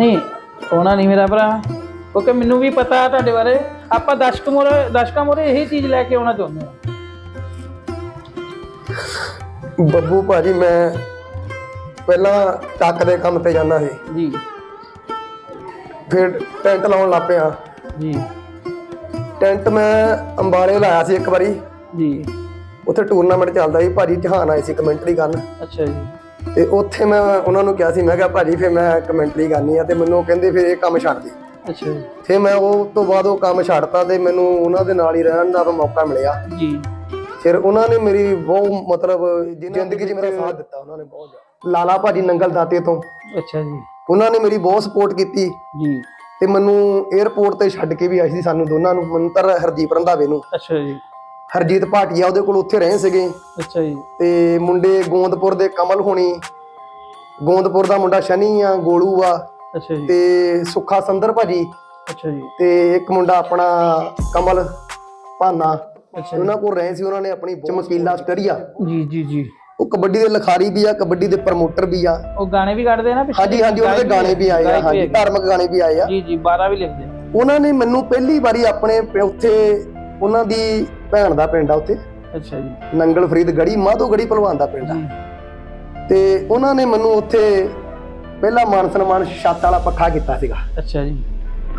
ਨਹੀਂ ਹੋਣਾ ਨਹੀਂ ਮੇਰਾ ਭਰਾ। ਕਿਉਂਕਿ ਮੈਨੂੰ ਵੀ ਪਤਾ ਤੁਹਾਡੇ ਬਾਰੇ। ਆਪਾਂ ਦਰਸ਼ਕ ਮੋਰੇ ਦਰਸ਼ਕਾਂ ਮੋਰੇ ਇਹੀ ਚੀਜ਼ ਲੈ ਕੇ ਆਉਣਾ ਚਾਹੁੰਦੇ ਹਾਂ। ਬੱਬੂ ਭਾਜੀ ਮੈਂ ਪਹਿਲਾਂ ਟੱਕ ਦੇ ਕੰਮ ਤੇ ਜਾਂਦਾ ਸੀ। ਜੀ। ਫਿਰ ਟੈਂਟ ਲਾਉਣ ਲੱਗ ਪਿਆ। ਜੀ। ਟੈਂਟ ਮੈਂ ਅੰਬਾਲੇ ਲਾਇਆ ਸੀ ਇੱਕ ਵਾਰੀ। ਜੀ। ਉੱਥੇ ਟੂਰਨਾਮੈਂਟ ਚੱਲਦਾ ਸੀ। ਭਾਜੀ ਜਹਾਨ ਆਏ ਸੀ ਕਮੈਂਟਰੀ ਕਰਨ ਅੱਛਾ ਜੀ। ਤੇ ਉੱਥੇ ਮੈਂ ਉਹਨਾਂ ਨੂੰ ਕਿਹਾ ਸੀ ਮੈਂ ਕਿਹਾ ਭਾਜੀ ਫਿਰ ਮੈਂ ਕਮੈਂਟਰੀ ਕਰਨੀ ਆ ਤੇ ਮੈਨੂੰ ਕਹਿੰਦੇ ਫਿਰ ਇਹ ਕੰਮ ਛੱਡ ਦੇ। ਅੱਛਾ ਜੀ। ਫਿਰ ਮੈਂ ਉਹ ਤੋਂ ਬਾਅਦ ਉਹ ਕੰਮ ਛੱਡਤਾ ਤੇ ਮੈਨੂੰ ਉਹਨਾਂ ਦੇ ਨਾਲ ਹੀ ਰਹਿਣ ਦਾ ਮੌਕਾ ਮਿਲਿਆ। ਜੀ। ਫਿਰ ਉਹਨਾਂ ਨੇ ਮੇਰੀ ਬਹੁਤ ਮਤਲਬ ਜ਼ਿੰਦਗੀ 'ਚ ਮੇਰਾ ਸਾਥ ਦਿੱਤਾ ਉਹਨਾਂ ਨੇ ਬਹੁਤ ਜ਼ਿਆਦਾ। ਲਾਲਾ ਭਾਜੀ ਨੰਗਲ ਦਾਤੇ ਤੋਂ। ਅੱਛਾ ਜੀ। ਉਹਨਾਂ ਨੇ ਮੇਰੀ ਬਹੁਤ ਸਪੋਰਟ ਕੀਤੀ। ਜੀ। ਤੇ ਮੈਨੂੰ 에어ਪੋਰਟ ਤੇ ਛੱਡ ਕੇ ਵੀ ਆਈ ਸੀ ਸਾਨੂੰ ਦੋਨਾਂ ਨੂੰ ਮੰਤਰ ਹਰਦੀਪ ਰੰਧਾਵੇ ਨੂੰ। ਅੱਛਾ ਜੀ। ਹਰਜੀਤ ਭਾਟੀਆ ਉਹਦੇ ਕੋਲ ਉੱਥੇ ਰਹੇ ਸੀਗੇ। ਅੱਛਾ ਜੀ। ਤੇ ਮੁੰਡੇ ਗੋਂਦਪੁਰ ਦੇ ਕਮਲ ਹੋਣੀ ਗੋਂਦਪੁਰ ਦਾ ਮੁੰਡਾ ਸ਼ਨੀ ਆ ਗੋਲੂ ਆ ਅੱਛਾ ਜੀ। ਤੇ ਸੁੱਖਾ ਸੰਦਰ ਭਾਜੀ। ਅੱਛਾ ਜੀ। ਤੇ ਇੱਕ ਮੁੰਡਾ ਆਪਣਾ ਕਮਲ ਭਾਨਾ ਉਹਨਾਂ ਕੋਲ ਰਹੇ ਸੀ ਉਹਨਾਂ ਨੇ ਆਪਣੀ ਚਮਕੀਲਾ ਸਟਰੀਆ ਜੀ ਜੀ ਜੀ। ਉਹ ਕਬੱਡੀ ਦੇ ਲਿਖਾਰੀ ਵੀ ਆ ਕਬੱਡੀ ਦੇ ਪ੍ਰਮੋਟਰ ਵੀ ਆ। ਉਹ ਗਾਣੇ ਵੀ ਕੱਢਦੇ ਨਾ ਪਿੱਛੇ? ਹਾਂਜੀ ਹਾਂਜੀ ਉਹਨਾਂ ਦੇ ਗਾਣੇ ਵੀ ਆਏ ਆ ਹਾਂਜੀ। ਧਾਰਮਿਕ ਗਾਣੇ ਵੀ ਆਏ ਆ। ਜੀ ਜੀ 12 ਵੀ ਲਿਖਦੇ। ਉਹਨਾਂ ਨੇ ਮੈਨੂੰ ਪਹਿਲੀ ਵਾਰੀ ਆਪਣੇ ਉੱਥੇ ਉਹਨਾਂ ਦੀ ਭੈਣ ਦਾ ਪਿੰਡ ਆ ਉੱਥੇ। ਅੱਛਾ ਜੀ। ਨੰਗਲ ਫਰੀਦ ਗੜੀ ਮਾਧੋ ਗੜੀ ਭਲਵਾਨ ਦਾ ਪਿੰਡ ਆ। ਤੇ ਉਹਨਾਂ ਨੇ ਮੈਨੂੰ ਉੱਥੇ ਪਹਿਲਾ ਮਾਨ ਸਨਮਾਨ ਛੱਤ ਵਾਲਾ ਪੱਖਾ ਕੀਤਾ ਸੀਗਾ। ਅੱਛਾ ਜੀ।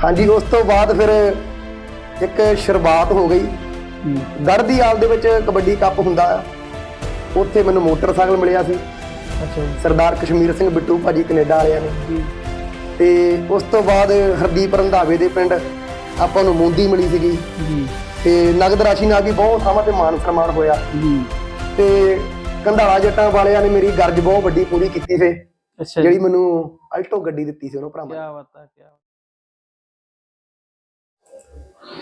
ਹਾਂਜੀ ਉਸ ਤੋਂ ਬਾਅਦ ਫਿਰ ਇੱਕ ਸ਼ੁਰੂਆਤ ਹੋ ਗਈ। ਗੜਦੀ ਆਲ ਦੇ ਵਿੱਚ ਕਬੱਡੀ ਕੱਪ ਹੁੰਦਾ ਆ। ਉੱਥੇ ਮੈਨੂੰ ਮੋਟਰਸਾਈਕਲ ਮਿਲਿਆ ਸੀ। ਅੱਛਾ ਸਰਦਾਰ ਕਸ਼ਮੀਰ ਸਿੰਘ ਬਿੱਟੂ ਭਾਜੀ ਕੈਨੇਡਾ ਵਾਲਿਆਂ ਨੇ। ਤੇ ਉਸ ਤੋਂ ਬਾਅਦ ਹਰਦੀਪ ਰੰਧਾਵੇ ਦੇ ਪਿੰਡ ਆਪਾਂ ਨੂੰ ਮੁੰਦੀ ਮਿਲੀ ਸੀਗੀ। ਜੀ। ਤੇ ਨਗਦ ਰਾਸ਼ੀ ਨਾਲ ਵੀ ਬਹੁਤ ਥਾਵਾਂ ਤੇ ਮਾਨ ਸਨਮਾਨ ਹੋਇਆ। ਤੇ ਕੰਧਾਲਾ ਜੱਟਾਂ ਵਾਲਿਆਂ ਨੇ ਮੇਰੀ ਗਰਜ ਬਹੁਤ ਵੱਡੀ ਪੂਰੀ ਕੀਤੀ ਅੱਛਾ ਜੀ। ਜਿਹੜੀ ਮੈਨੂੰ ਅਲਟੋ ਗੱਡੀ ਦਿੱਤੀ ਸੀ ਉਹਨਾਂ ਭਰਾਵਾਂ ਨੇ। ਕਿਆ ਬਾਤ ਕਿਆ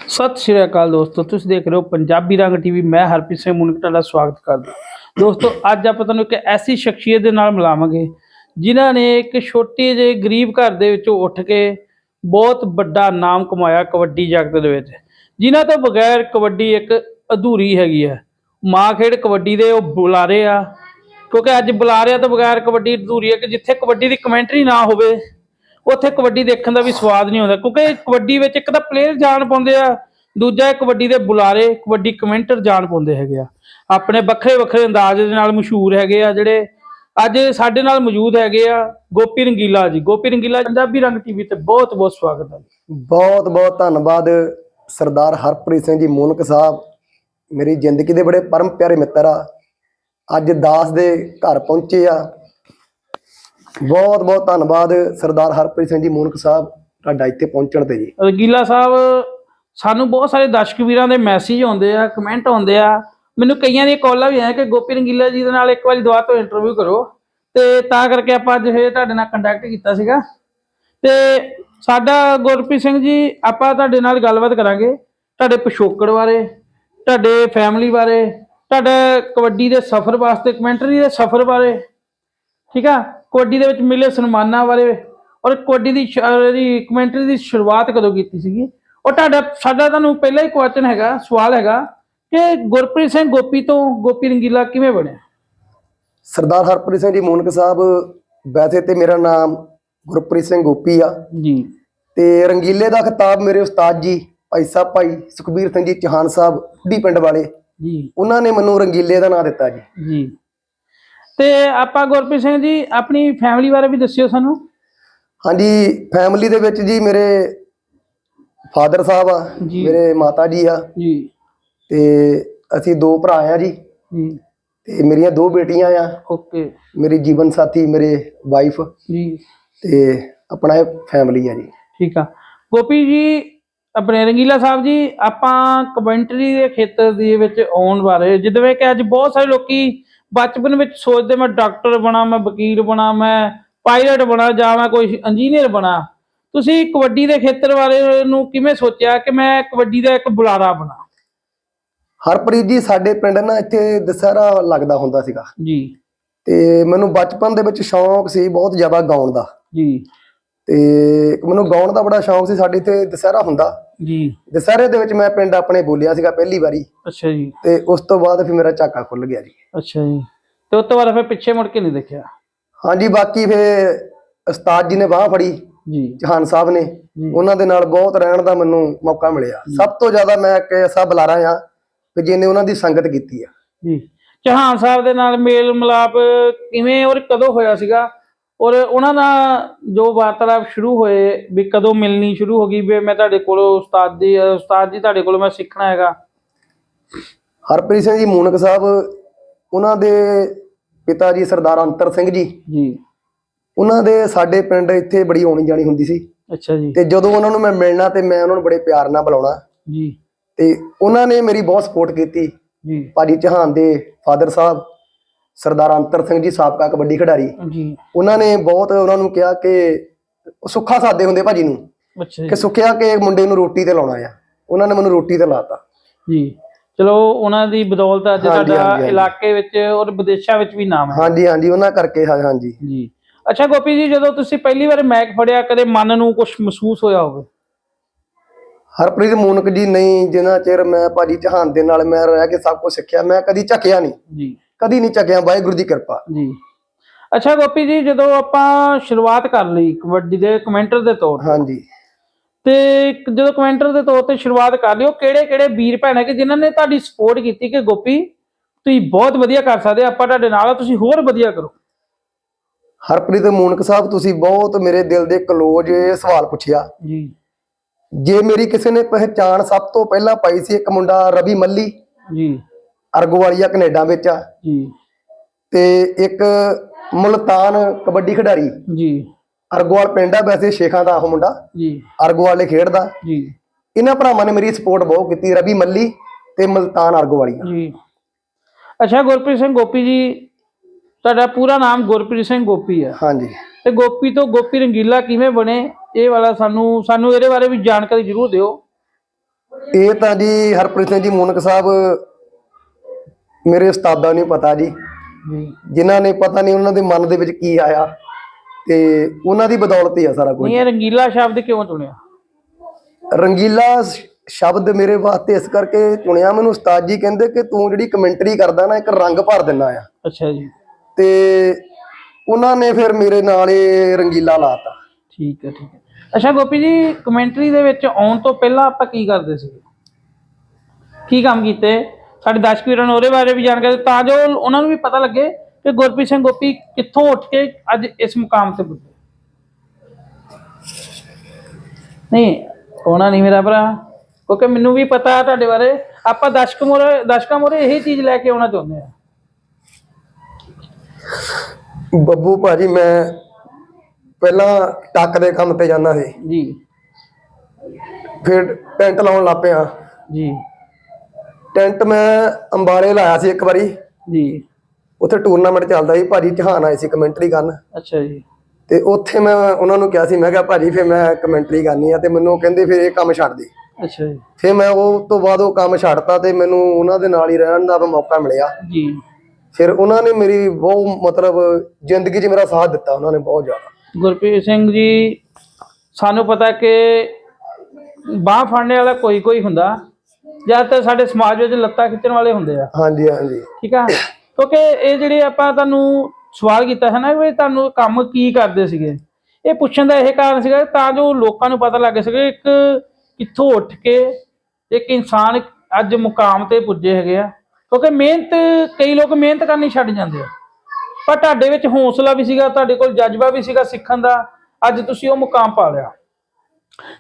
ਸਤਿ ਸ਼੍ਰੀ ਅਕਾਲ ਦੋਸਤੋ ਤੁਸੀਂ ਦੇਖ ਰਹੇ ਹੋ ਪੰਜਾਬੀ ਰੰਗ ਟੀਵੀ ਮੈਂ ਹਰਪ੍ਰੀਤ ਸਿੰਘ ਮੁਨਕ ਤੁਹਾਡਾ ਸਵਾਗਤ ਕਰਦਾ। ਦੋਸਤੋ ਅੱਜ ਆਪਾਂ ਤੁਹਾਨੂੰ ਇੱਕ ਐਸੀ ਸ਼ਖਸੀਅਤ ਦੇ ਨਾਲ ਮਿਲਾਵਾਂਗੇ ਜਿਨ੍ਹਾਂ ਨੇ ਇੱਕ ਛੋਟੇ ਜਿਹੇ ਗਰੀਬ ਘਰ ਦੇ ਵਿੱਚੋਂ ਉੱਠ ਕੇ ਬਹੁਤ ਵੱਡਾ ਨਾਮ ਕਮਾਇਆ ਕਬੱਡੀ ਜਗਤ ਦੇ ਵਿੱਚ। ਜਿਨ੍ਹਾਂ ਤੋਂ ਬਗੈਰ ਕਬੱਡੀ ਇੱਕ ਅਧੂਰੀ ਹੈਗੀ ਹੈ। ਮਾਂ ਖੇਡ ਕਬੱਡੀ ਦੇ ਉਹ ਬੁਲਾਰੇ ਆ। ਕਿਉਂਕਿ ਅੱਜ ਬੁਲਾਰਿਆਂ ਤੋਂ ਬਗੈਰ ਕਬੱਡੀ ਅਧੂਰੀ ਹੈ ਕਿ ਜਿੱਥੇ ਕਬੱਡੀ ਦੀ ਕਮੈਂਟਰੀ ਨਾ ਹੋਵੇ, ਉੱਥੇ ਕਬੱਡੀ ਦੇਖਣ ਦਾ ਵੀ ਸਵਾਦ ਨਹੀਂ ਆਉਂਦਾ ਕਿਉਂਕਿ ਕਬੱਡੀ ਵਿੱਚ ਇੱਕ ਤਾਂ ਪਲੇਅਰ ਜਾਣ ਪਾਉਂਦੇ ਆ, ਦੂਜਾ ਕਬੱਡੀ ਦੇ ਬੁਲਾਰੇ, ਕਬੱਡੀ ਕਮੈਂਟਰ ਜਾਣ ਪਾਉਂਦੇ ਹੈਗੇ ਆ। ਆਪਣੇ ਵੱਖਰੇ ਵੱਖਰੇ ਅੰਦਾਜ਼ ਦੇ ਨਾਲ ਮਸ਼ਹੂਰ ਹੈਗੇ ਆ ਜਿਹੜੇ ਅੱਜ ਸਾਡੇ ਨਾਲ ਮੌਜੂਦ ਹੈਗੇ ਆ ਗੋਪੀ ਰੰਗੀਲਾ ਜੀ। ਗੋਪੀ ਰੰਗੀਲਾ ਪੰਜਾਬੀ ਰੰਗ ਟੀਵੀ ਤੇ ਬਹੁਤ ਬਹੁਤ ਸਵਾਗਤ ਹੈ ਬਹੁਤ ਬਹੁਤ ਧੰਨਵਾਦ। ਸਰਦਾਰ ਹਰਪ੍ਰੀਤ ਸਿੰਘ ਜੀ ਮੋਨਕ ਸਾਹਿਬ, ਮੇਰੀ ਜ਼ਿੰਦਗੀ ਦੇ ਬੜੇ ਪਰਮ ਪਿਆਰੇ ਮਿੱਤਰ ਆ। ਅੱਜ ਦਾਸ ਦੇ ਘਰ ਪਹੁੰਚੇ ਆ। ਬਹੁਤ ਬਹੁਤ ਧੰਨਵਾਦ ਸਰਦਾਰ ਹਰਪ੍ਰੀਤ ਸਿੰਘ ਜੀ ਮੋਨਕ ਸਾਹਿਬ ਤੁਹਾਡਾ ਇੱਥੇ ਪਹੁੰਚਣ ਤੇ ਜੀ। ਰੰਗੀਲਾ ਸਾਹਿਬ, ਸਾਨੂੰ ਬਹੁਤ ਸਾਰੇ ਦਰਸ਼ਕ ਵੀਰਾਂ ਦੇ ਮੈਸੇਜ ਆਉਂਦੇ ਆ ਕਮੈਂਟ ਆਉਂਦੇ ਆ। ਮੈਨੂੰ ਕਈਆਂ ਦੀਆਂ ਕਾਲਾਂ ਵੀ ਆਇਆ ਕਿ ਗੋਪੀ ਰੰਗੀਲਾ ਜੀ ਦੇ ਨਾਲ ਇੱਕ ਵਾਰੀ ਦੁਆ ਤੋਂ ਇੰਟਰਵਿਊ ਕਰੋ। ਤੇ ਤਾਂ ਕਰਕੇ ਆਪਾਂ ਅੱਜ ਇਹ ਤੁਹਾਡੇ ਨਾਲ ਕੰਟੈਕਟ ਕੀਤਾ ਸੀਗਾ। ਤੇ ਸਾਡਾ ਗੁਰਪ੍ਰੀਤ ਸਿੰਘ ਜੀ, ਆਪਾਂ ਤੁਹਾਡੇ ਨਾਲ ਗੱਲਬਾਤ ਕਰਾਂਗੇ ਤੁਹਾਡੇ ਪਿਛੋਕੜ ਬਾਰੇ, ਤੁਹਾਡੇ ਫੈਮਿਲੀ ਬਾਰੇ, ਤੁਹਾਡਾ ਕਬੱਡੀ ਦੇ ਸਫ਼ਰ ਵਾਸਤੇ ਕਮੈਂਟਰੀ ਦੇ ਸਫ਼ਰ ਬਾਰੇ, ਠੀਕ ਆ? ਕਬੱਡੀ ਦੇ ਵਿੱਚ ਮਿਲੇ ਸਨਮਾਨਾਂ ਬਾਰੇ ਔਰ ਕਬੱਡੀ ਦੀ ਸ਼- ਕਮੈਂਟਰੀ ਦੀ ਸ਼ੁਰੂਆਤ ਕਦੋਂ ਕੀਤੀ ਸੀਗੀ? ਔਰ ਤੁਹਾਡਾ, ਸਾਡਾ ਤੁਹਾਨੂੰ ਪਹਿਲਾ ਹੀ ਕੁਐਸਚਨ ਹੈਗਾ, ਸਵਾਲ ਹੈਗਾ ਕਿ ਗੁਰਪ੍ਰੀਤ ਸਿੰਘ ਗੋਪੀ ਤੋਂ ਗੋਪੀ ਰੰਗੀਲਾ ਕਿਵੇਂ ਬਣਿਆ? ਸਰਦਾਰ ਹਰਪ੍ਰੀਤ ਸਿੰਘ ਜੀ, ਮੋਨਕ ਸਾਹਿਬ, ਵੈਸੇ ਤੇ ਮੇਰਾ ਨਾਮ ਗੁਰਪ੍ਰੀਤ ਸਿੰਘ ਗੋਪੀ ਆ। ਜੀ। ਤੇ ਰੰਗੀਲੇ ਦਾ ਖਿਤਾਬ ਮੇਰੇ ਉਸਤਾਦ ਜੀ ਭਾਈ ਸਾਹਿਬ ਭਾਈ ਸੁਖਬੀਰ ਸਿੰਘ ਜੀ ਚੌਹਾਨ ਸਾਹਿਬ ਬੁੱਢੀ ਪਿੰਡ ਵਾਲੇ। ਜੀ। ਉਹਨਾਂ ਨੇ ਮੈਨੂੰ ਰੰਗੀਲੇ ਦਾ ਨਾਮ ਦਿੱਤਾ ਜੀ। ਜੀ। ਤੇ ਆਪਾਂ ਗੁਰਪ੍ਰੀਤ ਸਿੰਘ ਜੀ ਆਪਣੀ ਫੈਮਿਲੀ ਬਾਰੇ ਵੀ ਦੱਸਿਓ ਸਾਨੂੰ। ਹਾਂਜੀ ਫੈਮਿਲੀ ਦੇ ਵਿੱਚ ਜੀ ਮੇਰੇ ਫਾਦਰ ਸਾਹਿਬ ਆ। ਮੇਰੇ ਮਾਤਾ ਜੀ ਆ। ਜੀ। ਤੇ ਅਸੀਂ ਦੋ ਭਰਾ ਆ ਜੀ। ਜੀ। ਤੇ ਮੇਰੀਆਂ ਦੋ ਬੇਟੀਆਂ ਆ। ਓਕੇ। ਮੇਰੀ ਜੀਵਨ ਸਾਥੀ ਮੇਰੇ ਵਾਈਫ ਜੀ। ਤੇ ਆਪਣਾ ਇਹ ਫੈਮਿਲੀ ਆ ਜੀ। ਠੀਕ ਆ। ਗੋਪੀ ਜੀ ਆਪਣੇ ਰੰਗੀਲਾ ਸਾਹਿਬ ਜੀ ਆਪਾਂ ਕਮੈਂਟਰੀ ਦੇ ਖੇਤਰ ਦੇ ਵਿੱਚ ਆਉਣ ਬਾਰੇ ਜਿਵੇਂ ਕਿ ਅੱਜ ਬਹੁਤ ਸਾਰੇ ਲੋਕੀ ਬਚਪਨ ਵਿੱਚ ਸੋਚਦੇ ਮੈਂ ਡਾਕਟਰ ਬਣਾ ਮੈਂ ਵਕੀਲ ਬਣਾ ਮੈਂ ਪਾਇਲਟ ਬਣਾ ਜਾਂ ਮੈਂ ਕੋਈ ਇੰਜੀਨੀਅਰ ਬਣਾ। ਤੁਸੀਂ ਕਬੱਡੀ ਦੇ ਖੇਤਰ ਬਾਰੇ ਨੂੰ ਕਿਵੇਂ ਸੋਚਿਆ ਕਿ ਮੈਂ ਕਬੱਡੀ ਦਾ ਇੱਕ ਬੁਲਾਰਾ ਬਣਾ? ਹਰਪ੍ਰੀਤ ਜੀ ਸਾਡੇ ਪਿੰਡ ਨਾ ਇੱਥੇ ਦਸਹਿਰਾ ਲੱਗਦਾ ਹੁੰਦਾ ਸੀਗਾ। ਜੀ। ਤੇ ਮੈਨੂੰ ਬਚਪਨ ਦੇ ਵਿੱਚ ਸ਼ੌਂਕ ਸੀ ਬਹੁਤ ਜ਼ਿਆਦਾ ਗਾਉਣ ਦਾ। ਜੀ। ਤੇ ਮੈਨੂੰ ਗਾਉਣ ਦਾ ਬੜਾ ਸ਼ੌਂਕ ਸੀ ਸਾਡੇ ਇੱਥੇ ਦਸਹਿਰਾ ਹੁੰਦਾ। ਜੀ। ਦਸਹਿਰੇ ਦੇ ਵਿੱਚ ਮੈਂ ਪਿੰਡ ਆਪਣੇ ਬੋਲਿਆ ਸੀਗਾ ਪਹਿਲੀ ਵਾਰੀ। ਅੱਛਾ ਜੀ। ਤੇ ਉਸ ਤੋਂ ਬਾਅਦ ਫਿਰ ਮੇਰਾ ਝਾਕਾ ਖੁੱਲ ਗਿਆ ਜੀ। ਅੱਛਾ ਜੀ। ਤੇ ਉਸ ਤੋਂ ਬਾਅਦ ਫਿਰ ਪਿੱਛੇ ਮੁੜ ਕੇ ਨਹੀਂ ਦੇਖਿਆ? ਹਾਂਜੀ ਬਾਕੀ ਫਿਰ ਉਸਤਾਦ ਜੀ ਨੇ ਬਾਹ ਫੜੀ ਜੀ। ਜਹਾਨ ਸਾਹਿਬ ਨੇ। ਉਹਨਾਂ ਦੇ ਨਾਲ ਬਹੁਤ ਰਹਿਣ ਦਾ ਮੈਨੂੰ ਮੌਕਾ ਮਿਲਿਆ। ਸਭ ਤੋਂ ਜ਼ਿਆਦਾ ਮੈਂ ਇੱਕ ਐਸਾ ਬੁਲਾਰਾ ਆ ਕਿ ਜਿਹਨੇ ਉਹਨਾਂ ਦੀ ਸੰਗਤ ਕੀਤੀ ਆ। ਜੀ। ਚੌਹਾਨ ਸਾਹਿਬ ਦੇ ਨਾਲ ਮੇਲ ਮਿਲਾਪ ਕਿਵੇਂ ਔਰ ਕਦੋਂ ਹੋਇਆ ਸੀਗਾ? ਔਰ ਉਹਨਾਂ ਦਾ ਜੋ ਵਾਰਤਾਲਾਪ ਸ਼ੁਰੂ ਹੋਏ ਵੀ ਕਦੋਂ ਮਿਲਣੀ ਸ਼ੁਰੂ ਹੋ ਗਈ? ਵੀ ਮੈਂ ਤੁਹਾਡੇ ਕੋਲੋਂ ਉਸਤਾਦ ਦੀ ਉਸਤਾਦ ਜੀ ਤੁਹਾਡੇ ਕੋਲੋਂ ਮੈਂ ਸਿੱਖਣਾ ਹੈਗਾ। ਹਰਪ੍ਰੀਤ ਸਿੰਘ ਜੀ ਮੂਨਕ ਸਾਹਿਬ ਉਹਨਾਂ ਦੇ ਪਿਤਾ ਜੀ ਸਰਦਾਰ ਅੰਤਰ ਸਿੰਘ ਜੀ। ਜੀ। ਉਹਨਾਂ ਦੇ ਸਾਡੇ ਪਿੰਡ ਇੱਥੇ ਬੜੀ ਆਉਣੀ ਜਾਣੀ ਹੁੰਦੀ ਸੀ। ਅੱਛਾ ਜੀ। ਤੇ ਜਦੋਂ ਉਹਨਾਂ ਨੂੰ ਮੈਂ ਮਿਲਣਾ ਤੇ ਮੈਂ ਉਹਨਾਂ ਨੂੰ ਬੜੇ ਪਿਆਰ ਨਾਲ ਬੁਲਾਉਣਾ। ਜੀ। ਤੇ ਉਹਨਾਂ ਨੇ ਮੇਰੀ ਬਹੁਤ ਸਪੋਰਟ ਕੀਤੀ। ਜੀ। ਭਾਜੀ ਚੌਹਾਨ ਦੇ ਫਾਦਰ ਸਾਹਿਬ ਸਰਦਾਰ ਅੰਤਰ ਸਿੰਘ ਜੀ ਸਾਬਕਾ ਕਬੱਡੀ ਖਿਡਾਰੀ। ਜੀ। ਉਹਨਾਂ ਨੇ ਬਹੁਤ ਉਹਨਾਂ ਨੂੰ ਕਿਹਾ ਕਿ ਸੁੱਖਾ ਸਾਦੇ ਹੁੰਦੇ ਭਾਜੀ ਨੂੰ। ਅੱਛਾ ਜੀ। ਕਿ ਸੁੱਖਿਆ ਕਿ ਮੁੰਡੇ ਨੂੰ ਰੋਟੀ ਤੇ ਲਾਉਣਾ ਆ। ਉਹਨਾਂ ਨੇ ਮੈਨੂੰ ਰੋਟੀ ਤੇ ਲਾਤਾ ਜੀ। ਚਲੋ ਉਹਨਾਂ ਦੀ ਬਦੌਲਤ ਅੱਜ ਸਾਡਾ। ਇਲਾਕੇ ਵਿੱਚ ਔਰ ਵਿਦੇਸ਼ਾਂ ਵਿੱਚ ਵੀ ਨਾਮ ਹੈ। ਹਾਂਜੀ ਹਾਂਜੀ ਉਹਨਾਂ ਕਰਕੇ ਹਾਂਜੀ। ਜੀ। ਅੱਛਾ ਗੋਪੀ ਜੀ ਜਦੋਂ ਤੁਸੀਂ ਪਹਿਲੀ ਵਾਰ ਮੈਕ ਫੜਿਆ ਕਦੇ ਮਨ ਨੂੰ ਕੁਝ ਮਹਿਸੂਸ ਹੋਇਆ ਹੋਵੇ? ਹਰਪ੍ਰੀਤ ਮੂਨਕ ਜੀ ਨਹੀਂ ਜਿੰਨਾ ਚਿਰ ਮੈਂ ਭਾਜੀ ਚੌਹਾਨ ਦੇ ਨਾਲ ਮੈਂ ਰਹਿ ਕੇ ਸਭ ਕੁਝ ਸਿੱਖਿਆ ਮੈਂ ਕਦੀ ਝੱਕਿਆ ਨਹੀਂ। ਜੀ। ਕਦੀ ਨਹੀਂ ਝੱਕਿਆ ਵਾਹਿਗੁਰੂ ਦੀ ਕਿਰਪਾ। ਜੀ। ਅੱਛਾ ਗੋਪੀ ਜੀ ਜਦੋਂ ਆਪਾਂ ਸ਼ੁਰੂਆਤ ਕਰ ਲਈ ਕਬੱਡੀ ਦੇ ਕਮੈਂਟਰ ਦੇ ਤੌਰ ਹਾਂਜੀ। ਤੇ ਜਦੋਂ ਕਮੈਂਟਰ ਦੇ ਤੌਰ ਤੇ ਸ਼ੁਰੂਆਤ ਕਰ ਲਿਓ ਕਿਹੜੇ ਕਿਹੜੇ ਵੀਰ ਭੈਣ ਹੈ ਕਿ ਜਿਨ੍ਹਾਂ ਨੇ ਤੁਹਾਡੀ ਸਪੋਰਟ ਕੀਤੀ ਕਿ ਗੋਪੀ ਤੁਸੀਂ ਬਹੁਤ ਵਧੀਆ ਕਰ ਸਕਦੇ ਆਪਾਂ ਤੁਹਾਡੇ ਨਾਲ ਤੁਸੀਂ ਹੋਰ ਵਧੀਆ ਕਰੋ। ਹਰਪ੍ਰੀਤ ਮੂਨਕ ਸਾਹਿਬ ਤੁਸੀਂ ਬਹੁਤ ਮੇਰੇ ਦਿਲ ਦੇ ਕਲੋਜ ਸਵਾਲ ਪੁੱਛਿਆ। ਜੀ। ਜੇ ਮੇਰੀ ਕਿਸੇ ਨੇ ਪਹਿਚਾਣ ਸਭ ਤੋਂ ਪਹਿਲਾਂ ਪਾਈ ਸੀ ਇੱਕ ਮੁੰਡਾ ਰਵੀ ਮੱਲੀ ਜੀ। ਅਰਗੋਵਾਲੀਆ ਕੈਨੇਡਾ ਵਿੱਚ ਆ। ਜੀ। ਤੇ ਇੱਕ ਮੁਲਤਾਨ ਕਬੱਡੀ ਖਿਡਾਰੀ। ਜੀ। ਅਰਗੋਵਾਲ ਪਿੰਡ ਆ ਵੈਸੇ ਸ਼ੇਖਾਂ ਦਾ ਉਹ ਮੁੰਡਾ। ਜੀ। ਅਰਗੋਵਾਲੇ ਖੇਡਦਾ। ਜੀ। ਇਹਨਾਂ ਭਰਾਵਾਂ ਨੇ ਮੇਰੀ ਸਪੋਰਟ ਬਹੁਤ ਕੀਤੀ ਰਵੀ ਮੱਲੀ ਤੇ ਮੁਲਤਾਨ ਅਰਗੋਵਾਲੀਆ। ਜੀ। ਅੱਛਾ ਗੁਰਪ੍ਰੀਤ ਸਿੰਘ ਗੋਪੀ ਜੀ ਤੁਹਾਡਾ ਪੂਰਾ ਨਾਮ ਗੁਰਪ੍ਰੀਤ ਸਿੰਘ ਗੋਪੀ ਹੈ ਹਾਂਜੀ। ਤੇ ਗੋਪੀ ਤੋਂ ਗੋਪੀ ਰੰਗੀਲਾ ਕਿਵੇਂ ਬਣੇ? ਇਹ ਵਾਲਾ ਸਾਨੂੰ ਸਾਨੂੰ ਇਹਦੇ ਬਾਰੇ ਵੀ ਜਾਣਕਾਰੀ ਜ਼ਰੂਰ ਦਿਓ। ਇਹ ਤਾਂ ਜੀ ਹਰਪ੍ਰੀਤ ਸਿੰਘ ਜੀ ਮੂਨਕ ਸਾਹਿਬ ਮੇਰੇ ਉਸਤਾਦਾਂ ਨੂੰ ਪਤਾ ਜੀ। ਜਿਨ੍ਹਾਂ ਨੇ ਪਤਾ ਨਹੀਂ ਉਹਨਾਂ ਦੇ ਮਨ ਦੇ ਵਿੱਚ ਕੀ ਆਇਆ ਤੇ ਉਹਨਾਂ ਦੀ ਬਦੌਲਤ ਹੀ ਆ ਸਾਰਾ ਕੁਝ। ਇਹ ਰੰਗੀਲਾ ਸ਼ਬਦ ਕਿਉਂ ਚੁਣਿਆ? ਰੰਗੀਲਾ ਸ਼ਬਦ ਮੇਰੇ ਵਾਸਤੇ ਇਸ ਕਰਕੇ ਚੁਣਿਆ ਮੈਨੂੰ ਉਸਤਾਦ ਜੀ ਕਹਿੰਦੇ ਕਿ ਤੂੰ ਜਿਹੜੀ ਕਮੈਂਟਰੀ ਕਰਦਾ ਨਾ ਇੱਕ ਰੰਗ ਭਰ ਦਿੰਦਾ ਆ। ਅੱਛਾ ਜੀ। ਤੇ ਉਹਨਾਂ ਨੇ ਫਿਰ ਮੇਰੇ ਨਾਲ ਇਹ ਰੰਗੀਲਾ ਲਾਤਾ। ਠੀਕ ਹੈ ਠੀਕ ਹੈ। ਅੱਛਾ, ਗੋਪੀ ਜੀ ਕਮੈਂਟਰੀ ਦੇ ਵਿੱਚ ਆਉਣ ਤੋਂ ਪਹਿਲਾਂ ਆਪਾਂ ਕੀ ਕਰਦੇ ਸੀ? ਕੀ ਕੰਮ ਕੀਤੇ? ਸਾਡੇ ਦਰਸ਼ਕ ਵੀਰਾਂ ਨੂੰ ਉਹਦੇ ਬਾਰੇ ਵੀ ਜਾਣਕਾਰੀ ਤਾਂ ਜੋ ਉਹਨਾਂ ਨੂੰ ਵੀ ਪਤਾ ਲੱਗੇ ਕਿ ਗੁਰਪ੍ਰੀਤ ਸਿੰਘ ਗੋਪੀ ਕਿੱਥੋਂ ਉੱਠ ਕੇ ਅੱਜ ਇਸ ਮੁਕਾਮ ਤੇ ਪੁੱਜੇ ਨਹੀਂ, ਹੋਣਾ ਨਹੀਂ ਮੇਰਾ ਭਰਾ, ਕਿਉਂਕਿ ਮੈਨੂੰ ਵੀ ਪਤਾ ਤੁਹਾਡੇ ਬਾਰੇ। ਆਪਾਂ ਦਰਸ਼ਕ ਮੋਰੇ, ਦਰਸ਼ਕਾਂ ਮੋਰੇ ਇਹੀ ਚੀਜ਼ ਲੈ ਕੇ ਆਉਣਾ ਚਾਹੁੰਦੇ ਆ ਬੱਬੂ ਭਾਜੀ ਮੈਂ ਪਹਿਲਾਂ ਟੱਕ ਦੇ ਕੰਮ ਤੇ ਜਾਂਦਾ ਸੀ। ਜੀ। ਫਿਰ ਟੈਂਟ ਲਾਉਣ ਲੱਗ ਪਿਆ। ਜੀ। ਟੈਂਟ ਮੈਂ ਅੰਬਾਰੇ ਲਾਇਆ ਸੀ ਇੱਕ ਵਾਰੀ। ਜੀ। ਉੱਥੇ ਟੂਰਨਾਮੈਂਟ ਚੱਲਦਾ ਸੀ ਭਾਜੀ ਚਹਾਨ ਆਏ ਸੀ ਕਮੈਂਟਰੀ ਕਰਨ। ਅੱਛਾ ਜੀ। ਤੇ ਉੱਥੇ ਮੈਂ ਉਹਨਾਂ ਨੂੰ ਕਿਹਾ ਸੀ ਮੈਂ ਕਿਹਾ ਭਾਜੀ ਫਿਰ ਮੈਂ ਕਮੈਂਟਰੀ ਕਰਨੀ ਆ ਤੇ ਮੈਨੂੰ ਉਹ ਕਹਿੰਦੇ ਫਿਰ ਇਹ ਕੰਮ ਛੱਡ ਦੇ। ਅੱਛਾ ਜੀ। ਫਿਰ ਮੈਂ ਉਹ ਤੋਂ ਬਾਅਦ ਉਹ ਕੰਮ ਛੱਡਤਾ ਤੇ ਮੈਨੂੰ ਉਹਨਾਂ ਦੇ ਨਾਲ ਹੀ ਰਹਿਣ ਦਾ ਮੌਕਾ ਮਿਲਿਆ। ਜੀ। ਫਿਰ ਉਹਨਾਂ ਨੇ ਮੇਰੀ ਬਹੁਤ ਮਤਲਬ ਜ਼ਿੰਦਗੀ 'ਚ ਮੇਰਾ ਸਾਥ ਦਿੱਤਾ ਉਹਨਾਂ ਨੇ ਬਹੁਤ ਜ਼ਿਆਦਾ। ਗੁਰਪ੍ਰੀਤ ਸਿੰਘ ਜੀ ਸਾਨੂੰ ਪਤਾ ਕਿ ਬਾਹ ਫੜਨੇ ਵਾਲਾ ਕੋਈ ਕੋਈ ਹੁੰਦਾ। ਜ਼ਿਆਦਾਤਰ ਸਾਡੇ ਸਮਾਜ ਵਿੱਚ ਲੱਤਾਂ ਖਿੱਚਣ ਵਾਲੇ ਹੁੰਦੇ ਆ। ਹਾਂਜੀ ਹਾਂਜੀ। ਠੀਕ ਆ? ਕਿਉਂਕਿ ਇਹ ਜਿਹੜੇ ਆਪਾਂ ਤੁਹਾਨੂੰ ਸਵਾਲ ਕੀਤਾ ਹੈ ਨਾ ਵੀ ਤੁਹਾਨੂੰ ਕੰਮ ਕੀ ਕਰਦੇ ਸੀਗੇ? ਇਹ ਪੁੱਛਣ ਦਾ ਇਹ ਕਾਰਨ ਸੀਗਾ ਤਾਂ ਜੋ ਲੋਕਾਂ ਨੂੰ ਪਤਾ ਲੱਗ ਸਕੇ ਇੱਕ ਕਿੱਥੋਂ ਉੱਠ ਕੇ ਇੱਕ ਇਨਸਾਨ ਅੱਜ ਮੁਕਾਮ ਤੇ ਪੁੱਜੇ ਹੈਗੇ ਆ। ਕਿਉਂਕਿ ਮਿਹਨਤ, ਕਈ ਲੋਕ ਮਿਹਨਤ ਕਰਨੀ ਛੱਡ ਜਾਂਦੇ ਆ। ਪਰ ਤੁਹਾਡੇ ਵਿੱਚ ਹੌਸਲਾ ਵੀ ਸੀਗਾ, ਤੁਹਾਡੇ ਕੋਲ ਜਜ਼ਬਾ ਵੀ ਸੀਗਾ ਸਿੱਖਣ ਦਾ। ਅੱਜ ਤੁਸੀਂ ਉਹ ਮੁਕਾਮ ਪਾ ਲਿਆ।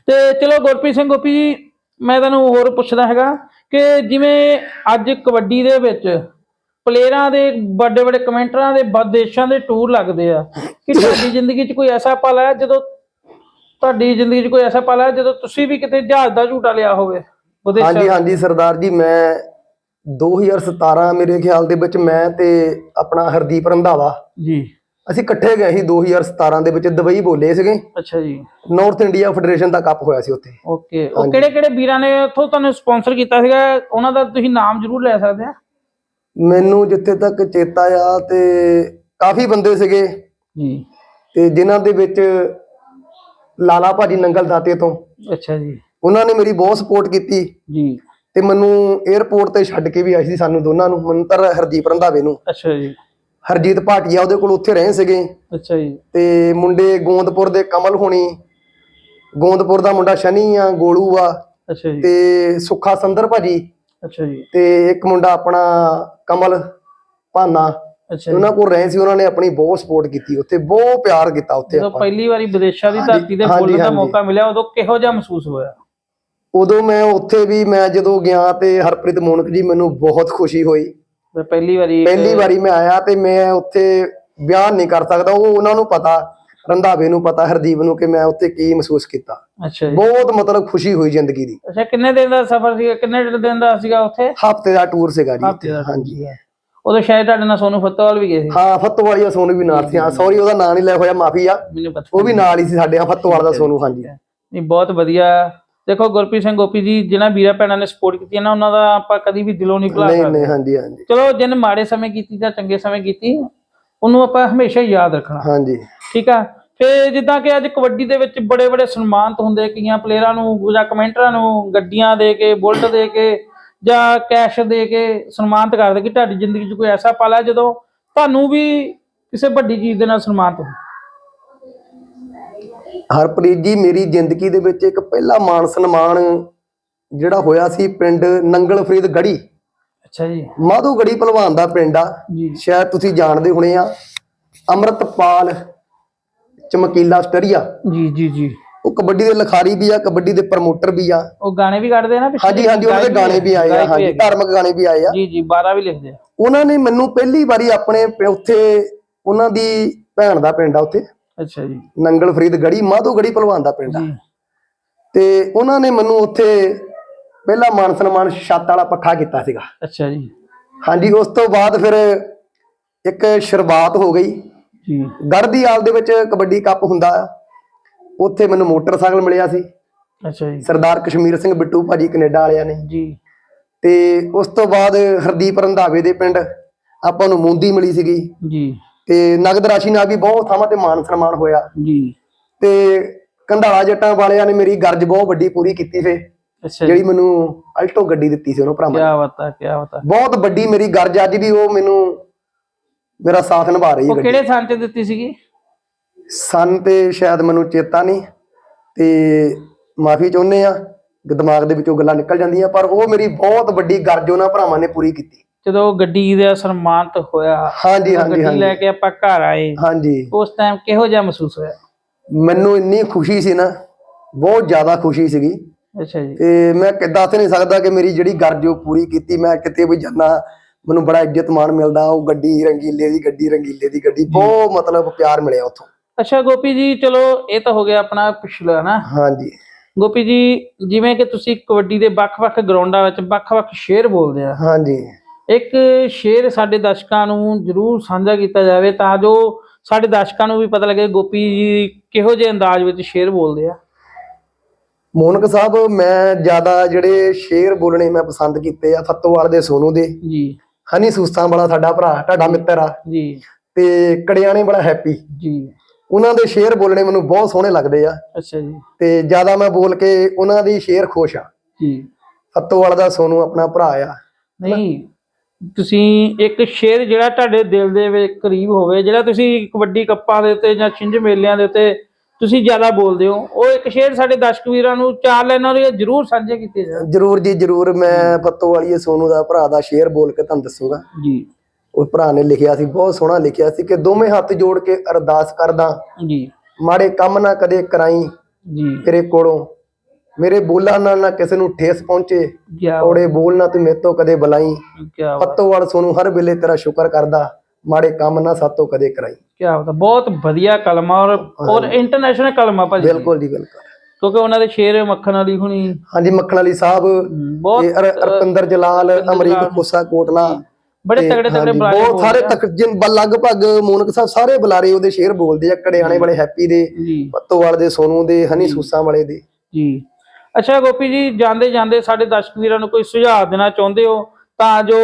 ਤੇ ਚਲੋ ਗੁਰਪ੍ਰੀਤ ਸਿੰਘ ਗੋਪੀ ਜੀ, ਮੈਂ ਤੁਹਾਨੂੰ ਹੋਰ ਪੁੱਛਦਾ ਹੈਗਾ ਕਿ ਜਿਵੇਂ ਅੱਜ ਕਬੱਡੀ ਦੇ ਵਿੱਚ ਪਲੇਅਰਾਂ ਦੇ ਵੱਡੇ ਵੱਡੇ ਕਮੈਂਟਰਾਂ ਦੇ ਦੇਸ਼ਾਂ ਦੇ ਟੂਰ ਲੱਗਦੇ ਆ, ਕਿ ਤੁਹਾਡੀ ਜ਼ਿੰਦਗੀ 'ਚ ਕੋਈ ਐਸਾ ਪਲ ਹੈ ਜਦੋਂ ਤੁਹਾਡੀ ਜ਼ਿੰਦਗੀ 'ਚ ਕੋਈ ਐਸਾ ਪਲ ਹੈ ਜਦੋਂ ਤੁਸੀਂ ਵੀ ਕਿਤੇ ਜਹਾਜ਼ ਦਾ ਝੂਟਾ ਲਿਆ ਹੋਵੇ ਹਾਂਜੀ ਹਾਂਜੀ, ਸਰਦਾਰ ਜੀ, ਮੈਂ 2017 ਮੇਰੇ ਖਿਆਲ ਦੇ ਵਿੱਚ ਮੈਂ ਤੇ ਆਪਣਾ ਹਰਦੀਪ ਰੰਧਾਵਾ ਜੀ। ਅਸੀਂ ਇਕੱਠੇ ਗਏ ਸੀ 2017 ਦੇ ਵਿੱਚ ਦੁਬਈ ਬੋਲੇ ਸੀਗੇ। ਅੱਛਾ ਜੀ। ਨਾਰਥ ਇੰਡੀਆ ਫੈਡਰੇਸ਼ਨ ਦਾ ਕੱਪ ਹੋਇਆ ਸੀ ਉੱਥੇ। ਓਕੇ। ਉਹ ਕਿਹੜੇ ਕਿਹੜੇ ਵੀਰਾਂ ਨੇ ਉੱਥੋਂ ਤੁਹਾਨੂੰ ਸਪਾਂਸਰ ਕੀਤਾ ਸੀਗਾ? ਉਹਨਾਂ ਦਾ ਤੁਸੀਂ ਨਾਮ ਜ਼ਰੂਰ ਲੈ ਸਕਦੇ ਆ। ਮੈਨੂੰ ਜਿੱਥੇ ਤੱਕ ਚੇਤਾ ਆ ਤੇ ਕਾਫੀ ਬੰਦੇ ਸੀਗੇ। ਜੀ। ਤੇ ਜਿਨ੍ਹਾਂ ਦੇ ਵਿੱਚ ਲਾਲਾ ਭਾਜੀ ਨੰਗਲ ਦਾਤੇ ਤੋਂ। ਅੱਛਾ ਜੀ। ਉਹਨਾਂ ਨੇ ਮੇਰੀ ਬਹੁਤ ਸਪੋਰਟ ਕੀਤੀ। ਜੀ। ਤੇ ਮੈਨੂੰ 에ਅਰਪੋਰਟ ਤੇ ਛੱਡ ਕੇ ਵੀ ਆਈ ਸੀ ਸਾਨੂੰ ਦੋਨਾਂ ਨੂੰ ਮੰਤਰ ਹਰਦੀਪ ਰੰਧਾਵੇ ਨੂੰ। ਅੱਛਾ ਜੀ। ਹਰਜੀਤ ਭਾਟੀਆ ਉਹਦੇ ਕੋਲ ਉੱਥੇ ਰਹੇ ਸੀਗੇ। ਅੱਛਾ ਜੀ। ਤੇ ਮੁੰਡੇ ਗੋਂਦਪੁਰ ਦੇ ਕਮਲ ਹੋਣੀ ਗੋਂਦਪੁਰ ਦਾ ਮੁੰਡਾ ਸ਼ਨੀ ਆ ਗੋਲੂ ਆ ਅੱਛਾ ਜੀ। ਤੇ ਸੁੱਖਾ ਸੰਦਰ ਭਾਜੀ। ਅੱਛਾ ਜੀ। ਤੇ ਇੱਕ ਮੁੰਡਾ ਆਪਣਾ ਕਮਲ ਭਾਨਾ। ਅੱਛਾ ਉਹਨਾਂ ਕੋਲ ਰਹੇ ਸੀ ਉਹਨਾਂ ਨੇ ਆਪਣੀ ਬਹੁਤ ਸਪੋਰਟ ਕੀਤੀ ਉੱਥੇ ਬਹੁਤ ਪਿਆਰ ਕੀਤਾ ਉੱਥੇ ਆਪਾਂ ਪਹਿਲੀ ਵਾਰੀ ਵਿਦੇਸ਼ਾਂ ਦੀ ਧਰਤੀ ਤੇ ਬੋਲਣ ਦਾ। ਮੌਕਾ ਮਿਲਿਆ ਉਦੋਂ ਕਿਹੋ ਜਿਹਾ ਮਹਿਸੂਸ ਹੋਇਆ? ਉਦੋਂ ਮੈਂ ਉੱਥੇ ਵੀ ਮੈਂ ਜਦੋਂ ਗਿਆ ਤੇ ਹਰਪ੍ਰੀਤ ਮੋਨਕ ਜੀ ਮੈਨੂੰ ਬਹੁਤ ਖੁਸ਼ੀ ਹੋਈ। ਤੇ ਪਹਿਲੀ ਵਾਰੀ ਪਹਿਲੀ ਵਾਰੀ ਮੈਂ ਆਇਆ ਤੇ ਮੈਂ ਉੱਥੇ ਬਿਆਨ ਨਹੀਂ ਕਰ ਸਕਦਾ। ਉਹ ਉਹਨਾਂ ਨੂੰ ਪਤਾ ਰੰਧਾਵੇ ਨੂੰ ਪਤਾ ਹਰਦੀਪ ਨੂੰ ਕਿ ਮੈਂ ਉੱਥੇ ਕੀ ਮਹਿਸੂਸ ਕੀਤਾ। ਅੱਛਾ ਜੀ। ਬਹੁਤ ਮਤਲਬ ਖੁਸ਼ੀ ਹੋਈ ਜ਼ਿੰਦਗੀ ਦੀ। ਅੱਛਾ ਕਿੰਨੇ ਦਿਨ ਦਾ ਸਫ਼ਰ ਸੀਗਾ? ਕਿੰਨੇ ਦਿਨ ਦਾ ਸੀਗਾ ਉੱਥੇ? ਹਫ਼ਤੇ ਦਾ ਟੂਰ ਸੀਗਾ ਜੀ। ਹਾਂਜੀ। ਉਦੋਂ ਸ਼ਾਇਦ ਤੁਹਾਡੇ ਨਾਲ ਸੋਨੂ ਫੱਤੋਵਾਲ ਵੀ ਗਏ ਸੀ। ਹਾਂ ਫੱਤੋਵਾਲੀਆ ਸੋਨੂ ਵੀ ਨਾਲ ਸੀ। ਹਾਂ ਸੌਰੀ ਉਹਦਾ ਨਾਂ ਨਹੀਂ ਲਿਆ ਹੋਇਆ ਮਾਫੀ ਆ। ਉਹ ਵੀ ਨਾਲ ਹੀ ਸੀ ਸਾਡੇ ਫੱਤੋਵਾਲ ਦਾ ਸੋਨੂ ਹਾਂਜੀ। ਨਹੀਂ ਬਹੁਤ ਵਧੀਆ ਦੇਖੋ ਗੁਰਪ੍ਰੀਤ ਸਿੰਘ ਗੋਪੀ ਜੀ ਜਿਨ੍ਹਾਂ ਵੀਰਾਂ ਭੈਣਾਂ ਨੇ ਸਪੋਰਟ ਕੀਤੀ ਹੈ ਨਾ ਉਹਨਾਂ ਦਾ ਆਪਾਂ ਕਦੀ ਵੀ ਦਿਲੋਂ ਨਹੀਂ ਭੁਲਾ ਨਹੀਂ ਸਕਦੇ। ਨਹੀਂ ਹਾਂਜੀ ਹਾਂਜੀ। ਚਲੋ ਜਿਨ ਮਾੜੇ ਸਮੇਂ ਕੀਤੀ ਜਾਂ ਚੰਗੇ ਸਮੇਂ ਕੀਤੀ ਉਹਨੂੰ ਆਪਾਂ ਹਮੇਸ਼ਾ ਯਾਦ ਰੱਖਣਾ। ਹਾਂਜੀ। ਠੀਕ ਆ? ਤੇ ਜਿੱਦਾਂ ਕਿ ਅੱਜ ਕਬੱਡੀ ਦੇ ਵਿੱਚ ਬੜੇ ਬੜੇ ਸਨਮਾਨਤ ਹੁੰਦੇ ਕਈਆਂ ਪਲੇਅਰਾਂ ਨੂੰ ਜਾਂ ਕਮੈਂਟਰਾਂ ਨੂੰ ਗੱਡੀਆਂ ਦੇ ਕੇ ਬੁਲਟ ਦੇ ਕੇ ਜਾਂ ਕੈਸ਼ ਦੇ ਕੇ ਸਨਮਾਨਿਤ ਕਰਦੇ ਕਿ ਤੁਹਾਡੀ ਜ਼ਿੰਦਗੀ 'ਚ ਕੋਈ ਐਸਾ ਪਲ ਹੈ ਜਦੋਂ ਤੁਹਾਨੂੰ ਵੀ ਕਿਸੇ ਵੱਡੀ ਚੀਜ਼ ਦੇ ਨਾਲ ਸਨਮਾਨਿਤ ਹੋ ਹਰਪ੍ਰੀਤ ਜੀ ਮੇਰੀ ਜ਼ਿੰਦਗੀ ਦੇ ਵਿੱਚ ਇੱਕ ਪਹਿਲਾ ਮਾਣ ਸਨਮਾਨ ਜਿਹੜਾ ਹੋਇਆ ਸੀ ਪਿੰਡ ਨੰਗਲ ਫਰੀਦ ਗੜੀ ਅੱਛਾ ਜੀ। ਮਾਧੂ ਗੜੀ ਭਲਵਾਨ ਦਾ ਪਿੰਡ ਆ। ਸ਼ਾਇਦ ਤੁਸੀਂ ਜਾਣਦੇ ਹੋਣੇ ਆ। ਅੰਮ੍ਰਿਤਪਾਲ ਚਮਕੀਲਾ ਸਟਰੀਆ। ਜੀ ਜੀ ਜੀ। ਉਹ ਕਬੱਡੀ ਦੇ ਲਿਖਾਰੀ ਵੀ ਆ ਕਬੱਡੀ ਦੇ ਪ੍ਰਮੋਟਰ ਵੀ ਆ। ਉਹ ਗਾਣੇ ਵੀ ਕੱਢਦੇ ਆ ਨਾ ਹਾਂਜੀ ਹਾਂਜੀ ਉਹਨਾਂ ਦੇ ਗਾਣੇ ਵੀ ਆਏ ਆ ਹਾਂਜੀ। ਧਾਰਮਿਕ ਗਾਣੇ ਵੀ ਆਏ ਆ। ਜੀ ਜੀ 12 ਵੀ ਲਿਖਦੇ ਆ। ਉਹਨਾਂ ਨੇ ਮੈਨੂੰ ਪਹਿਲੀ ਵਾਰੀ ਆਪਣੇ ਉੱਥੇ ਉਹਨਾਂ ਦੀ ਭੈਣ ਦਾ ਪਿੰਡ ਆ ਉੱਥੇ। ਅੱਛਾ ਜੀ। ਨੰਗਲ ਫਰੀਦ ਗੜੀ ਮਾਧੋ ਗੜੀ ਭਲਵਾਨ ਦਾ ਪਿੰਡ ਆ। ਤੇ ਉਹਨਾਂ ਨੇ ਮੈਨੂੰ ਉੱਥੇ ਪਹਿਲਾ ਮਾਨ ਸਨਮਾਨ ਛੱਤ ਵਾਲਾ ਪੱਖਾ ਕੀਤਾ ਸੀਗਾ। ਅੱਛਾ ਜੀ। ਹਾਂਜੀ ਉਸ ਤੋਂ ਬਾਅਦ ਫਿਰ ਇੱਕ ਸ਼ੁਰੂਆਤ ਹੋ ਗਈ। ਜੀ। ਗੜਦੀਆਲ ਦੇ ਵਿੱਚ ਕਬੱਡੀ ਕੱਪ ਹੁੰਦਾ ਉੱਥੇ ਮੈਨੂੰ ਮੋਟਰਸਾਈਕਲ ਮਿਲਿਆ ਸੀ। ਅੱਛਾ ਜੀ। ਸਰਦਾਰ ਕਸ਼ਮੀਰ ਸਿੰਘ ਬਿੱਟੂ ਭਾਜੀ ਕੈਨੇਡਾ ਵਾਲਿਆਂ ਨੇ। ਜੀ। ਤੇ ਉਸ ਤੋਂ ਬਾਅਦ ਹਰਦੀਪ ਰੰਧਾਵੇ ਦੇ ਪਿੰਡ ਆਪਾਂ ਨੂੰ ਮੁੰਦੀ ਮਿਲੀ ਸੀਗੀ। ਜੀ। ਤੇ ਨਗਦ ਰਾਸ਼ੀ ਨਾਲ ਵੀ ਬਹੁਤ ਥਾਵਾਂ ਤੇ ਮਾਨ ਸਨਮਾਨ ਹੋਇਆ। ਜੀ। ਤੇ ਕੰਧਾਲਾ ਜੱਟਾਂ ਵਾਲਿਆਂ ਨੇ ਮੇਰੀ ਗਰਜ ਬਹੁਤ ਵੱਡੀ ਪੂਰੀ ਕੀਤੀ ਫੇ ਅੱਛਾ ਜਿਹੜੀ ਮੈਨੂੰ ਅਲਟੋ ਗੱਡੀ ਦਿੱਤੀ ਸੀ ਉਹਨੂੰ ਭਰਾਵਾਂ ਨੇ। ਕੀ ਬਤਾ ਕੀ ਬਤਾ ਬਹੁਤ ਵੱਡੀ ਮੇਰੀ ਗਰਜ ਅੱਜ ਵੀ ਉਹ ਮੈਨੂੰ ਮੇਰਾ ਸਾਥ ਨਿਭਾ ਰਹੀ ਹੈ ਉਹ ਕਿਹੜੇ ਥਾਂ ਤੇ ਦਿੱਤੀ ਸੀਗੀ? ਸਨ ਤੇ ਸ਼ਾਇਦ ਮੈਨੂੰ ਚੇਤਾ ਨਹੀਂ ਤੇ ਮਾਫੀ ਚਾਹੁੰਦੇ ਆ ਦਿਮਾਗ ਦੇ ਵਿੱਚੋਂ ਗੱਲਾਂ ਨਿਕਲ ਜਾਂਦੀਆਂ ਪਰ ਉਹ ਮੇਰੀ ਬਹੁਤ ਵੱਡੀ ਗਰਜ ਉਹਨਾਂ ਭਰਾਵਾਂ ਨੇ ਪੂਰੀ ਕੀਤੀ। ਜਦੋਂ ਗੱਡੀ ਦਾ ਸਨਮਾਨਿਤ ਹੋਇਆ ਹਾਂਜੀ ਹਾਂਜੀ ਗੱਡੀ ਲੈ ਕੇ ਆਪਾਂ ਘਰ ਆਏ ਹਾਂਜੀ। ਉਸ ਟਾਈਮ ਕਿਹੋ ਜਿਹਾ ਮਹਿਸੂਸ ਹੋਇਆ? ਮੈਨੂੰ ਇੰਨੀ ਖੁਸ਼ੀ ਸੀ ਨਾ ਬਹੁਤ ਜ਼ਿਆਦਾ ਖੁਸ਼ੀ ਸੀਗੀ। ਅੱਛਾ ਜੀ। ਤੇ ਮੈਂ ਦੱਸ ਨਹੀਂ ਸਕਦਾ ਕਿ ਮੇਰੀ ਜਿਹੜੀ ਗਰਜ ਉਹ ਪੂਰੀ ਕੀਤੀ ਮੈਂ ਕਿਤੇ ਵੀ ਜਾਣਾ ਮੈਨੂੰ ਬੜਾ ਇੱਜ਼ਤ ਮਾਣ ਮਿਲਦਾ ਉਹ ਗੱਡੀ ਰੰਗੀਲੇ ਦੀ ਗੱਡੀ ਰੰਗੀਲੇ ਦੀ ਗੱਡੀ ਬਹੁਤ ਮਤਲਬ ਪਿਆਰ ਮਿਲਿਆ ਉੱਥੋਂ। ਅੱਛਾ ਗੋਪੀ ਜੀ ਚਲੋ ਇਹ ਤਾਂ ਹੋ ਗਿਆ ਆਪਣਾ ਪਿਛਲਾ ਨਾ ਹਾਂਜੀ। ਗੋਪੀ ਜੀ ਜਿਵੇਂ ਕਿ ਤੁਸੀਂ ਕਬੱਡੀ ਦੇ ਵੱਖ-ਵੱਖ ਗਰਾਊਂਡਾਂ ਵਿੱਚ ਵੱਖ-ਵੱਖ ਸ਼ੇਰ ਬੋਲਦੇ ਆ ਹਾਂਜੀ। ਇੱਕ ਸ਼ੇਰ ਸਾਡੇ ਦਰਸ਼ਕਾਂ ਨੂੰ ਜ਼ਰੂਰ ਸਾਂਝਾ ਕੀਤਾ ਜਾਵੇ ਤਾਂ ਜੋ ਸਾਡੇ ਦਰਸ਼ਕਾਂ ਨੂੰ ਵੀ ਪਤਾ ਲੱਗੇ ਗੋਪੀ ਜੀ ਕਿਹੋ ਜਿਹੇ ਅੰਦਾਜ਼ ਵਿੱਚ ਸ਼ੇਰ ਬੋਲਦੇ ਆ। ਮੋਨਕ ਸਾਹਿਬ ਮੈਂ ਜ਼ਿਆਦਾ ਜਿਹੜੇ ਸ਼ੇਰ ਬੋਲਣੇ ਮੈਂ ਪਸੰਦ ਕੀਤੇ ਆ ਫੱਤੋਵਾਲ ਦੇ ਸੋਨੂ ਦੇ। ਜੀ। ਹਨੀ ਸੂਸਾਂ ਵਾਲਾ ਸਾਡਾ ਭਰਾ ਤੁਹਾਡਾ ਮਿੱਤਰ ਆ। ਜੀ। ਤੇ ਕੜਿਆਣੇ ਵਾਲਾ ਹੈਪੀ। ਜੀ। ਉਹਨਾਂ ਦੇ ਸ਼ੇਰ ਬੋਲਣੇ ਮੈਨੂੰ ਬਹੁਤ ਸੋਹਣੇ ਲੱਗਦੇ ਆ। ਅੱਛਾ ਜੀ। ਤੇ ਜ਼ਿਆਦਾ ਮੈਂ ਬੋਲ ਕੇ ਉਹਨਾਂ ਦੀ ਸ਼ੇਰ ਖੁਸ਼ ਆ। ਜੀ। ਫੱਤੋਵਾਲ ਦਾ ਸੋਨੂ ਆਪਣਾ ਭਰਾ ਆ। ਨਹੀਂ ਤੁਸੀਂ ਇੱਕ ਸ਼ੇਰ ਜਿਹੜਾ ਤੁਹਾਡੇ ਦਿਲ ਦੇ ਵਿੱਚ ਕਰੀਬ ਹੋਵੇ ਜਿਹੜਾ ਤੁਸੀਂ ਕਬੱਡੀ ਕੱਪਾਂ ਦੇ ਉੱਤੇ ਜਾਂ ਛਿੰਝ ਮੇਲਿਆਂ ਦੇ ਉੱਤੇ ਤੁਸੀਂ ਜ਼ਿਆਦਾ ਬੋਲਦੇ ਹੋ ਉਹ ਇੱਕ ਸ਼ੇਰ ਸਾਡੇ ਦਰਸ਼ਕ ਵੀਰਾਂ ਨੂੰ ਚਾਰ ਲਾਈਨਾਂ ਦੇ ਜ਼ਰੂਰ ਸਾਂਝੇ ਕੀਤੇ ਜਾਣ ਜਰੂਰ ਜੀ ਜਰੂਰ। ਮੈਂ ਫੱਤੋਵਾਲੀਏ ਸੋਨੂ ਦਾ ਭਰਾ ਦਾ ਸ਼ੇਰ ਬੋਲ ਕੇ ਤੁਹਾਨੂੰ ਦੱਸੂਗਾ। ਜੀ। ਉਹ ਭਰਾ ਨੇ ਲਿਖਿਆ ਸੀ ਬਹੁਤ ਸੋਹਣਾ ਲਿਖਿਆ ਸੀ ਕਿ ਦੋਵੇਂ ਹੱਥ ਜੋੜ ਕੇ ਅਰਦਾਸ ਕਰਦਾ ਜੀ। ਮਾੜੇ ਕੰਮ ਨਾ ਕਦੇ ਕਰਾਈ ਜੀ। ਤੇਰੇ ਕੋਲੋਂ ਮੇਰੇ ਬੋਲਾਂ ਨਾਲ ਨਾ ਕਿਸੇ ਨੂੰ ਠੇਸ ਪਹੁੰਚੇ ਕੀ ਔੜੇ ਬੋਲ ਨਾ ਤੂੰ ਮੇਰੇ ਤੋਂ ਕਦੇ ਬੁਲਾਈ। ਕੀ ਫੱਤੋਵਾਲ ਸੋਨੂ ਹਰ ਵੇਲੇ ਤੇਰਾ ਸ਼ੁਕਰ ਕਰਦਾ ਮਾੜੇ ਕੰਮ ਨਾ ਸਾਤੋਂ ਕਦੇ ਕਰਾਈ। ਕੀ ਬਤਾ ਬਹੁਤ ਵਧੀਆ ਕਲਮਾ ਔਰ ਔਰ ਇੰਟਰਨੈਸ਼ਨਲ ਕਲਮਾ ਭਾਜੀ। ਬਿਲਕੁਲ ਜੀ ਬਿਲਕੁਲ। ਕਿਉਂਕਿ ਉਹਨਾਂ ਦੇ ਸ਼ੇਰ ਮੱਖਣ ਵਾਲੀ ਹੁਣੀ। ਹਾਂਜੀ ਮੱਖਣ ਅਲੀ ਸਾਹਿਬ ਬਹੁਤ ਤੇ ਅਰ- ਅਰਪਿੰਦਰ ਜਲਾਲ ਅਮਰੀਕ ਖੋਸਾ ਕੋਟਲਾ। ਬੜੇ ਤੇ ਤਗੜੇ ਤਗੜੇ ਹਾਂਜੀ, ਬਹੁਤ ਸਾਰੇ ਤੱਕ ਜਿਨ ਬ- ਲਗਭਗ ਮੋਨਕ ਸਾਹਿਬ ਸਾਰੇ ਬੁਲਾਰੇ ਉਹਦੇ ਸ਼ੇਰ ਬੋਲਦੇ ਆ ਕੜਿਆਣੇ ਵਾਲੇ ਹੈਪੀ ਦੇ ਜੀ। ਪੱਤੋਵਾਲ ਦੇ ਸੋਨੂ ਦੇ ਹਨੀ ਸੂਸਾਂ ਵਾਲੇ ਦੇ। ਜੀ। ਅੱਛਾ ਗੋਪੀ ਜੀ ਜਾਂਦੇ ਜਾਂਦੇ ਸਾਡੇ ਦਰਸ਼ਕ ਵੀਰਾਂ ਨੂੰ ਕੋਈ ਸੁਝਾਅ ਦੇਣਾ ਚਾਹੁੰਦੇ ਹੋ? ਤਾਂ ਜੋ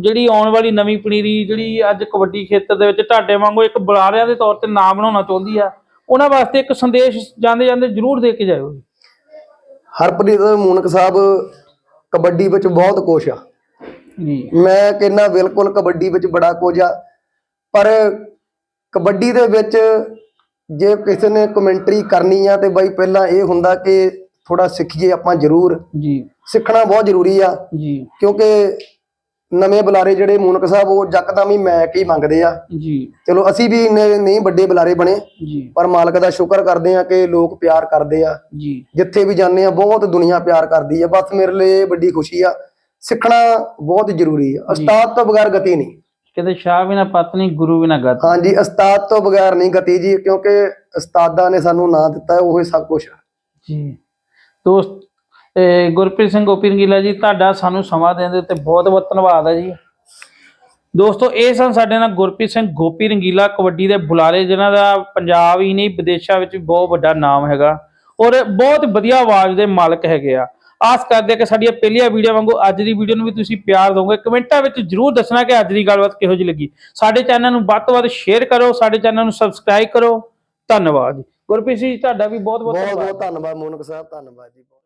ਜਿਹੜੀ ਆਉਣ ਵਾਲੀ ਨਵੀਂ ਪਨੀਰੀ ਜਿਹੜੀ ਅੱਜ ਕਬੱਡੀ ਖੇਤਰ ਦੇ ਵਿੱਚ ਤੁਹਾਡੇ ਵਾਂਗੂ ਇੱਕ ਬੁਲਾਰਿਆਂ ਦੇ ਤੌਰ ਤੇ ਨਾਮ ਬਣਾਉਣਾ ਚਾਹੁੰਦੀ ਆ ਉਹਨਾਂ ਵਾਸਤੇ ਇੱਕ ਸੰਦੇਸ਼ ਜਾਂਦੇ ਜਾਂਦੇ ਜ਼ਰੂਰ ਦੇ ਕੇ ਜਾਇਓ ਹਰਪ੍ਰੀਤ ਮੋਨਕ ਸਾਹਿਬ ਕਬੱਡੀ ਵਿੱਚ ਬਹੁਤ ਕੁਛ ਆ। ਜੀ। ਮੈਂ ਕਹਿੰਦਾ ਬਿਲਕੁਲ ਕਬੱਡੀ ਵਿੱਚ ਬੜਾ ਕੁਝ ਆ। ਪਰ ਕਬੱਡੀ ਦੇ ਵਿੱਚ ਜੇ ਕਿਸੇ ਨੇ ਕਮੈਂਟਰੀ ਕਰਨੀ ਆ ਤੇ ਬਾਈ ਪਹਿਲਾਂ ਇਹ ਹੁੰਦਾ ਕਿ ਥੋੜਾ ਸਿੱਖੀਏ ਆਪਾਂ ਜ਼ਰੂਰ। ਜੀ। ਸਿੱਖਣਾ ਬਹੁਤ ਜ਼ਰੂਰੀ ਆ। ਜੀ। ਕਿਉਂਕਿ ਨਵੇਂ ਬੁਲਾਰੇ ਜਿਹੜੇ ਮੂਨਕ ਸਾਹਿਬ ਉਹ ਯਕਦਮ ਹੀ ਮੈਕ ਹੀ ਮੰਗਦੇ ਆ। ਜੀ। ਚਲੋ ਅਸੀਂ ਵੀ ਇੰਨੇ ਨਹੀਂ ਵੱਡੇ ਬੁਲਾਰੇ ਬਣੇ। ਜੀ। ਪਰ ਮਾਲਕ ਦਾ ਸ਼ੁਕਰ ਕਰਦੇ ਆ ਕਿ ਲੋਕ ਪਿਆਰ ਕਰਦੇ ਆ। ਜੀ। ਜਿੱਥੇ ਵੀ ਜਾਂਦੇ ਆ ਬਹੁਤ ਦੁਨੀਆ ਪਿਆਰ ਕਰਦੀ ਆ। ਬਸ ਮੇਰੇ ਲਈ ਵੱਡੀ ਖੁਸ਼ੀ ਆ। ਸਿੱਖਣਾ ਬਹੁਤ ਜ਼ਰੂਰੀ ਆ। ਉਸਤਾਦ ਤੋਂ ਬਗੈਰ ਗਤੀ ਨਹੀਂ। ਕਿਤੇ ਸ਼ਾਹ ਵੀ ਨਾ ਪਤਨੀ ਗੁਰੂ ਵੀ ਨਾ ਗਤ ਹਾਂਜੀ ਉਸਤਾਦ ਤੋਂ ਬਗੈਰ ਨਹੀਂ ਗਤੀ ਜੀ ਕਿਉਂਕਿ ਉਸਤਾਦਾਂ ਨੇ ਸਾਨੂੰ ਨਾਂ ਦਿੱਤਾ ਉਹ ਹੀ ਸਭ ਕੁਝ ਜੀ। ਦੋਸਤ ਗੁਰਪ੍ਰੀਤ ਸਿੰਘ ਗੋਪੀ ਰੰਗੀਲਾ ਜੀ, ਤੁਹਾਡਾ ਸਾਨੂੰ ਸਮਾਂ ਦੇਣ ਦੇ ਉੱਤੇ ਬਹੁਤ ਬਹੁਤ ਧੰਨਵਾਦ ਹੈ ਜੀ। ਦੋਸਤੋ, ਇਹ ਸਨ ਸਾਡੇ ਨਾਲ ਗੁਰਪ੍ਰੀਤ ਸਿੰਘ ਗੋਪੀ ਰੰਗੀਲਾ ਕਬੱਡੀ ਦੇ ਬੁਲਾਰੇ, ਜਿਨ੍ਹਾਂ ਦਾ ਪੰਜਾਬ ਹੀ ਨਹੀਂ, ਵਿਦੇਸ਼ਾਂ ਵਿੱਚ ਵੀ ਬਹੁਤ ਵੱਡਾ ਨਾਮ ਹੈਗਾ। ਔਰ ਬਹੁਤ ਵਧੀਆ ਆਵਾਜ਼ ਦੇ ਮਾਲਕ ਹੈਗੇ ਆ। ਆਸ ਕਰਦੇ ਕਿ ਸਾਡੀਆਂ ਪਹਿਲੀਆਂ ਵੀਡੀਓ ਵਾਂਗੂ ਅੱਜ ਦੀ ਵੀਡੀਓ ਨੂੰ ਵੀ ਤੁਸੀਂ ਪਿਆਰ ਦਿਓਗੇ ਕਮੈਂਟਾਂ ਵਿੱਚ ਜਰੂਰ ਦੱਸਣਾ ਕਿ ਅੱਜ ਦੀ ਗੱਲਬਾਤ ਕਿਹੋ ਜਿਹੀ ਲੱਗੀ। ਸਾਡੇ ਚੈਨਲ ਨੂੰ ਵੱਧ ਤੋਂ ਵੱਧ ਸ਼ੇਅਰ ਕਰੋ, ਸਾਡੇ ਚੈਨਲ ਨੂੰ ਸਬਸਕ੍ਰਾਈਬ ਕਰੋ। ਧੰਨਵਾਦ ਜੀ। ਗੁਰਪ੍ਰੀਤ ਜੀ ਤੁਹਾਡਾ ਵੀ ਬਹੁਤ ਬਹੁਤ ਬਹੁਤ ਬਹੁਤ ਧੰਨਵਾਦ ਮੋਨਕ ਸਾਹਿਬ ਧੰਨਵਾਦ ਜੀ